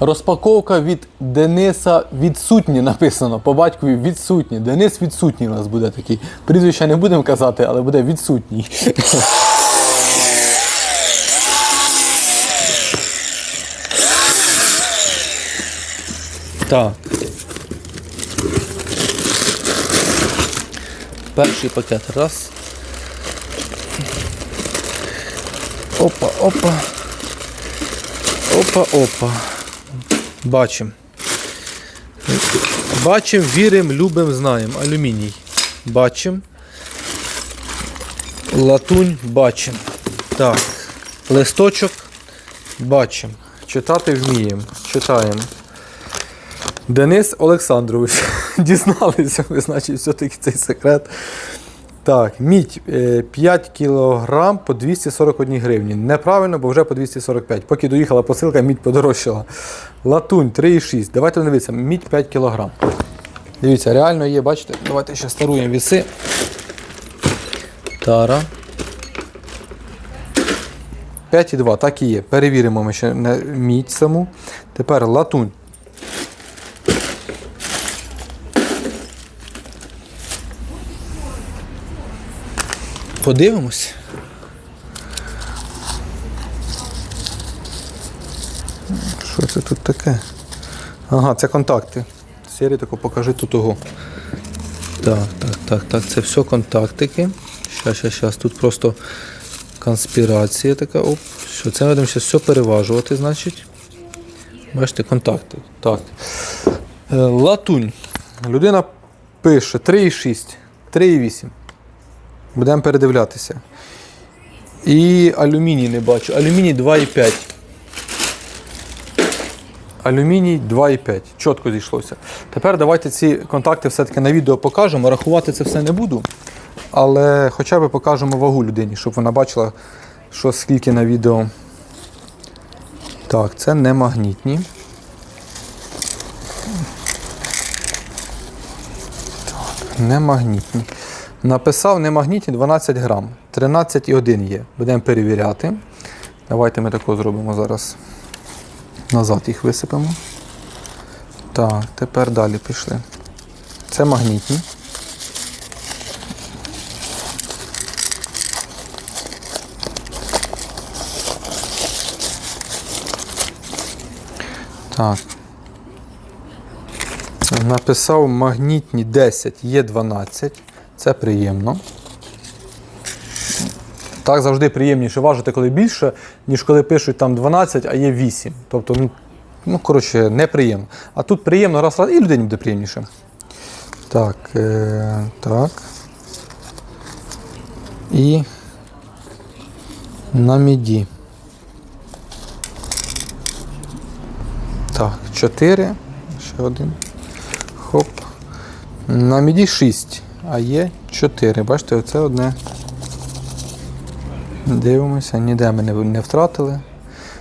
Розпаковка від Дениса відсутні написано. По батькові відсутні. Денис відсутній у нас буде такий. Прізвища не будемо казати, але буде відсутній. Так. Перший пакет. Раз. Опа, опа. Опа, опа. Бачимо. Бачимо, віримо, любимо, знаємо. Алюміній. Бачимо. Латунь бачимо. Так. Листочок бачимо. Читати вміємо. Читаємо. Денис Олександрович. Дізналися ви, значить, все-таки цей секрет. Так, мідь е, 5 кг по 241 гривні. Неправильно, бо вже по 245. Поки доїхала посилка, мідь подорожчала. Латунь 3,6. Давайте дивитися, мідь 5 кг. Дивіться, реально є, бачите? Давайте ще старуємо віси. Тара. 5,2, так і є. Перевіримо ми ще мідь саму. Тепер латунь. Подивимось. Що це тут таке? Ага, це контакти. Серію таку покажи тут того. Так, так, так, так, це все контактики. Щас, щас, щас. Тут просто конспірація така. Оп. Що це будемо зараз все переважувати, значить. Бачите, контакти. Так. Е, Латунь. Людина пише 3,6, 3,8. Будемо передивлятися. І алюміній не бачу. Алюміній 2,5. Алюміній 2,5. Чітко зійшлося. Тепер давайте ці контакти все-таки на відео покажемо. Рахувати це все не буду. Але хоча б покажемо вагу людині, щоб вона бачила, що скільки на відео. Так, це не магнітні. Так, не магнітні. Написав немагнітні 12 грам. 13,1 є. Будемо перевіряти. Давайте ми тако зробимо зараз. Назад їх висипемо. Так, тепер далі пішли. Це магнітні. Так. Написав магнітні 10, є 12. Це приємно. Так завжди приємніше важити, коли більше, ніж коли пишуть там 12, а є 8. Тобто, ну, ну коротше, неприємно. А тут приємно раз раз і людині буде приємніше. Так, е, так. І на міді. Так, 4. Ще один. Хоп. На міді 6, а є 4. Бачите, оце одне. Дивимося, ніде ми не, втратили.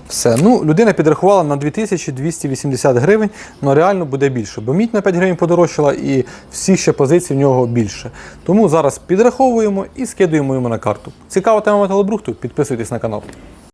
Все. Ну, людина підрахувала на 2280 гривень, але реально буде більше. Бо мідь на 5 гривень подорожчала і всі ще позицій в нього більше. Тому зараз підраховуємо і скидуємо йому на карту. Цікава тема металобрухту? Підписуйтесь на канал.